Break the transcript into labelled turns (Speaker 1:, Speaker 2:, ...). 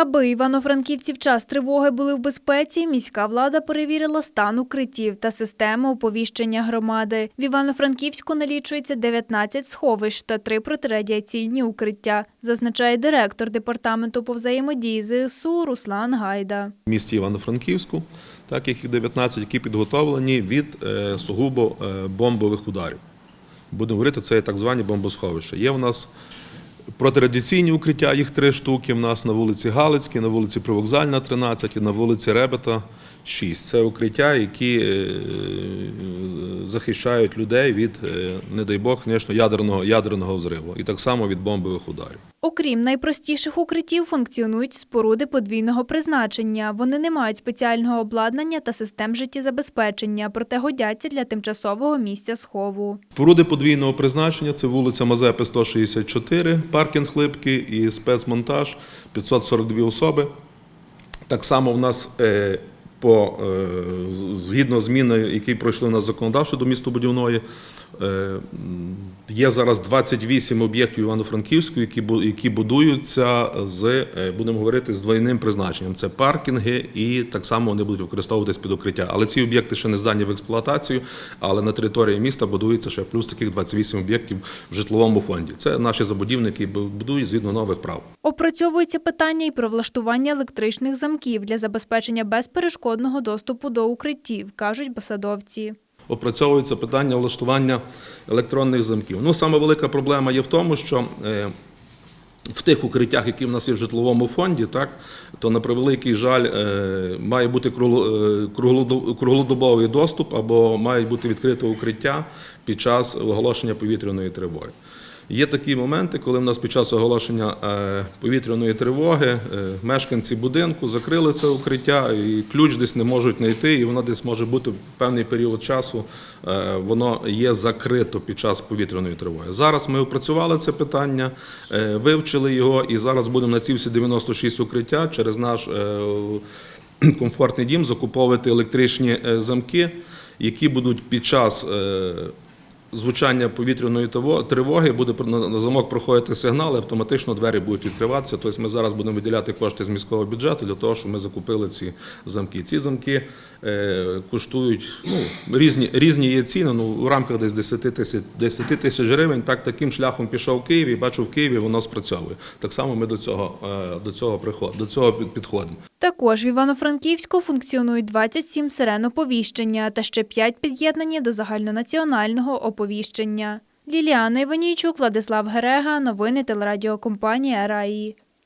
Speaker 1: Аби івано-франківці в час тривоги були в безпеці, міська влада перевірила стан укриттів та систему оповіщення громади. В Івано-Франківську налічується 19 сховищ та три протирадіаційні укриття, зазначає директор департаменту по взаємодії ЗСУ Руслан Гайда.
Speaker 2: в місті Івано-Франківську, так як 19, які підготовлені від е, сугубо е, бомбових ударів. Будемо говорити, це так звані бомбосховища. Є в нас протирадіаційні укриття, їх три штуки. В нас на вулиці Галицькій, на вулиці Привокзальна, 13 і на вулиці Ребета 6. Це укриття, які е, захищають людей від, е, не дай Бог, звісно, ядерного, ядерного взриву. І так само від бомбових ударів.
Speaker 1: Окрім найпростіших укриттів, функціонують споруди подвійного призначення. Вони не мають спеціального обладнання та систем життєзабезпечення, проте годяться для тимчасового місця схову.
Speaker 2: Споруди подвійного призначення це вулиця Мазепи 164, паркінг Липки і спецмонтаж 542 особи. Так само в нас е, по, е, згідно зміни, які пройшли на законодавчо до містобудівної, е, є зараз 28 об'єктів Івано-Франківську, які, які будуються з, е, будемо говорити, з двойним призначенням. Це паркінги, і так само вони будуть використовуватись під укриття. Але ці об'єкти ще не здані в експлуатацію, але на території міста будується ще плюс таких 28 об'єктів в житловому фонді. Це наші забудівники будують згідно нових прав.
Speaker 1: Опрацьовується питання і про влаштування електричних замків для забезпечення безперешкодного доступу до укриттів, кажуть посадовці.
Speaker 2: опрацьовується питання влаштування електронних замків. Ну, саме велика проблема є в тому, що е, в тих укриттях, які в нас є в житловому фонді, так, то на превеликий жаль е, має бути е, круглодо- круглодобовий доступ або має бути відкрите укриття під час оголошення повітряної тривоги. Є такі моменти, коли в нас під час оголошення е, повітряної тривоги е, мешканці будинку закрили це укриття, і ключ десь не можуть знайти, і воно десь може бути в певний період часу. е, Воно є закрито під час повітряної тривоги. Зараз ми опрацювали це питання, вивчили його, і зараз будемо на ці всі 96 укриття через наш комфортний дім закуповувати електричні замки, які будуть під час звучання повітряної тривоги буде на замок проходити сигнал, і автоматично двері будуть відкриватися. Тобто ми зараз будемо виділяти кошти з міського бюджету для того, щоб ми закупили ці замки. Ці замки е, коштують ну, різні, різні є ціни, ну, в рамках десь 10 тисяч 10 тисяч гривень. Так, таким шляхом пішов Київ і бачу, в Києві воно спрацьовує. Так само ми до цього, е, до цього, приход, до цього підходимо.
Speaker 1: Також в Івано-Франківську функціонують 27 сирен оповіщення та ще 5 під'єднані до загальнонаціонального оповіщення. Ліліана Іванійчук, Владислав Герега, новини телерадіокомпанії РАІ.